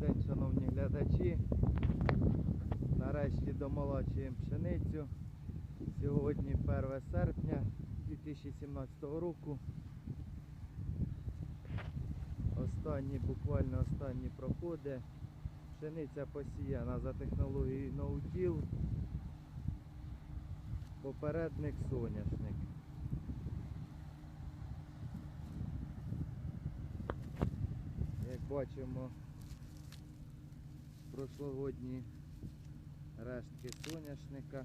день, шановні глядачі. Нарешті домолочуємо пшеницю. Сьогодні 1 серпня 2017 року. Останні, буквально останні проходи. Пшениця посіяна за технологією ноутіл. Попередник соняшник. Як бачимо, прошлогодні рештки соняшника.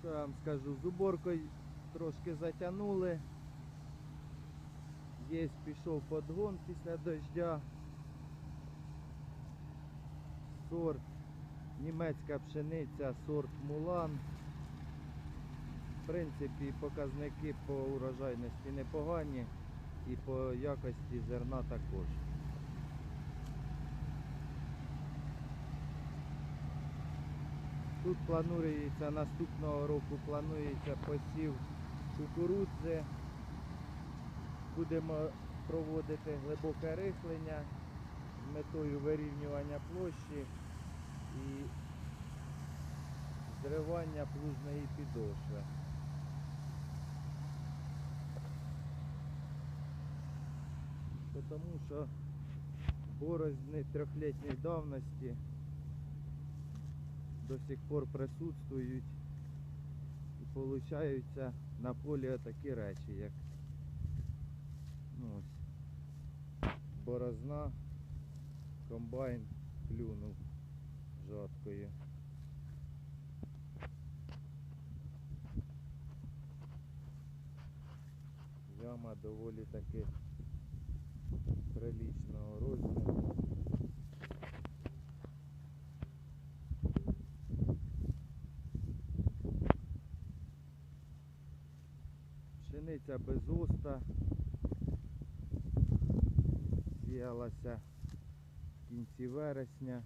Що я вам скажу, з уборкою трошки затягнули. Є пішов подгон після дождя. Сорт німецька пшениця, сорт Мулан. В принципі, показники по урожайності непогані і по якості зерна також. Тут планується наступного року планується посів кукурудзи. Будемо проводити глибоке рихлення з метою вирівнювання площі і зривання плужної підошви. Тому що борозни трьохлітньої давності до сих пор присутствують і получаються на полі такі речі, як ну, борозна, комбайн клюнув жаткою. Яма доволі таки приличного розміру. Пшениця без оста. Сіялася в кінці вересня.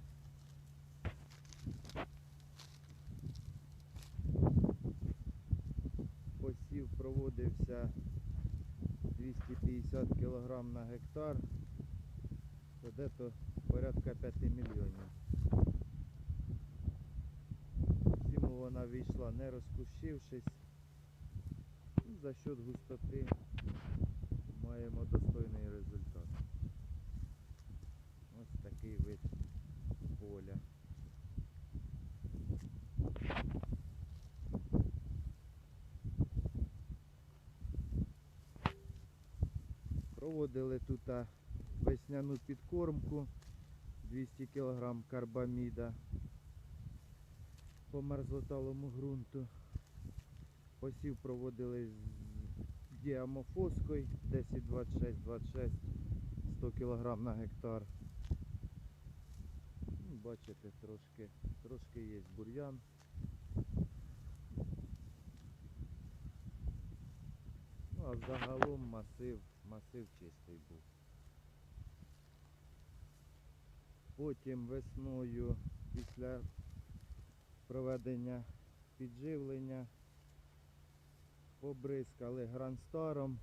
Посів проводився 250 кг на гектар, то дето порядка 5 мільйонів. Зиму вона вийшла не розкущившись. Ну, За счет густоти маємо достойний результат. Ось такий вид поля. Проводили тут весняну підкормку 200 кг карбаміда по мерзлоталому ґрунту. Посів проводили з діамофоскою 10-26-26 100 кг на гектар. Ну, Бачите, трошки, трошки є бур'ян. Ну, а загалом масив, масив чистий був. Потім весною після проведення підживлення побризкали гранстаром.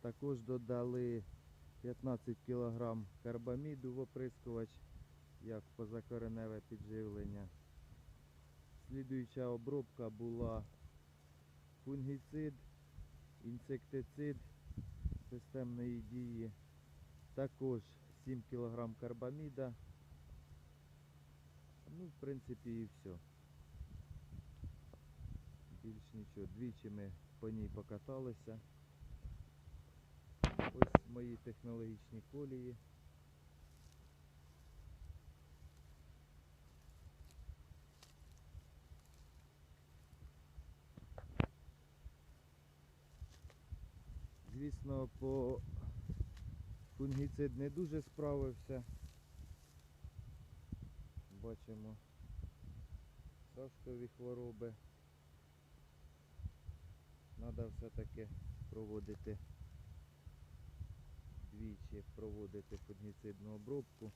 Також додали 15 кг карбаміду в оприскувач, як позакореневе підживлення. Слідуюча обробка була фунгіцид, інсектицид системної дії. Також 7 кг карбаміда. Ну, в принципі, і все. Більш нічого. Двічі ми по ній покаталися. Ось мої технологічні колії. Звісно, по фунгіцид не дуже справився. Бачимо сашкові хвороби. Треба все-таки проводити двічі проводити фунгіцидну обробку.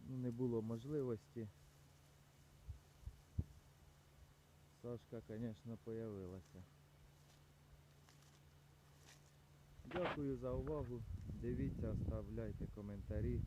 Ну, не було можливості. Сашка, звісно, появилася. Дякую за увагу. Дивіться, оставляйте коментарі.